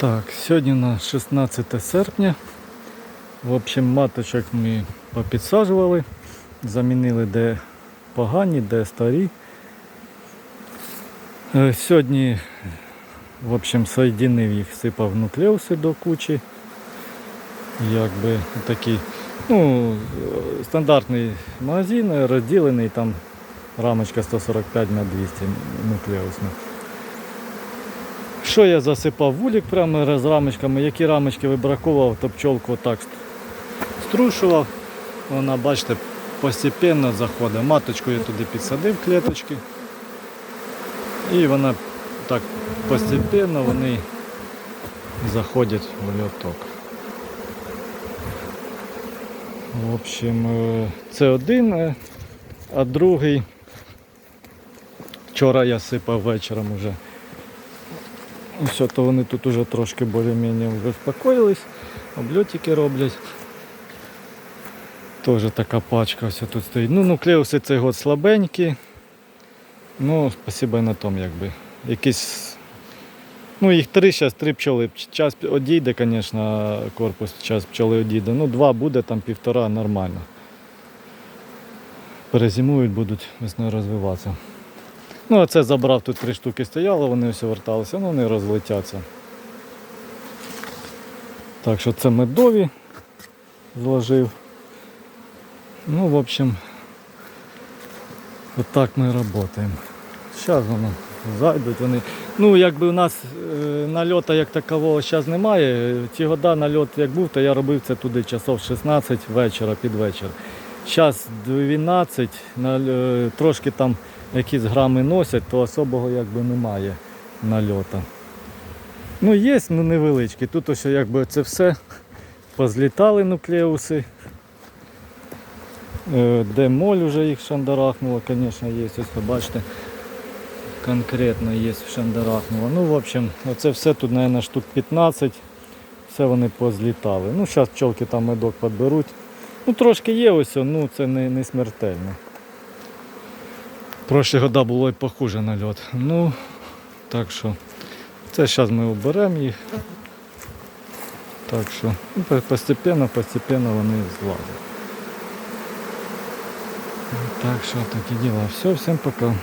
Так, сьогодні на 16 серпня. В общем, маточок ми попідсаджували, замінили де погані, де старі. Е, Сьогодні, в общем, соєдинив їх, сипав нуклеуси до кучі. Якби такий, ну, стандартний магазин, розділений там рамочка 145 на 200 нуклеусних. Що я засипав вулик прямо з рамочками, які рамочки вибраковував, то пчолку отак струшував. Вона, бачите, постепенно заходить. Маточку я туди підсадив клеточки. І вона так постепенно вони заходять в льоток. В общем, е, це один, е, а другий. Вчора я сипав вечором уже. Все, то вони тут уже трошки більш-менш вже обльотики роблять. Теж така пачка все тут стоїть. Ну, нуклеуси цей год слабенькі. Ну, спасибо на тому, якби. Якісь. Ну, їх три зараз, три пчоли. Час одійде, звісно, корпус, час пчоли одійде. Ну, два буде, там півтора нормально. Перезимують, будуть весною розвиватися. Ну, а це забрав, тут три штуки стояло, вони все верталися, ну вони розлетяться. Так що це медові зложив. Ну, в общем, отак ми працюємо. Зараз воно зайдуть вони. Ну, якби у нас е, нальота як такового зараз немає. Ті года нальот як був, то я робив це туди часов 16 вечора під вечір. Зараз 12, е, трошки там якісь грами носять, то особого якби немає нальота. Ну є, ну невеличкі. Тут ось якби це все позлітали нуклеуси. Е, Де моль вже їх шандарахнуло, звісно, є, ось бачите, конкретно є шандарахнуло. Ну, в общем, оце все тут, мабуть, штук 15, все вони позлітали. Ну, зараз пчолки там медок підберуть. Ну, трошки є ось, ну це не, не смертельно. Прошлі года було і похуже нальот. Ну, так що, це зараз ми оберемо їх. Так що, ну, постепенно, постепенно вони злазять. Так що такі діла. Все, всім пока.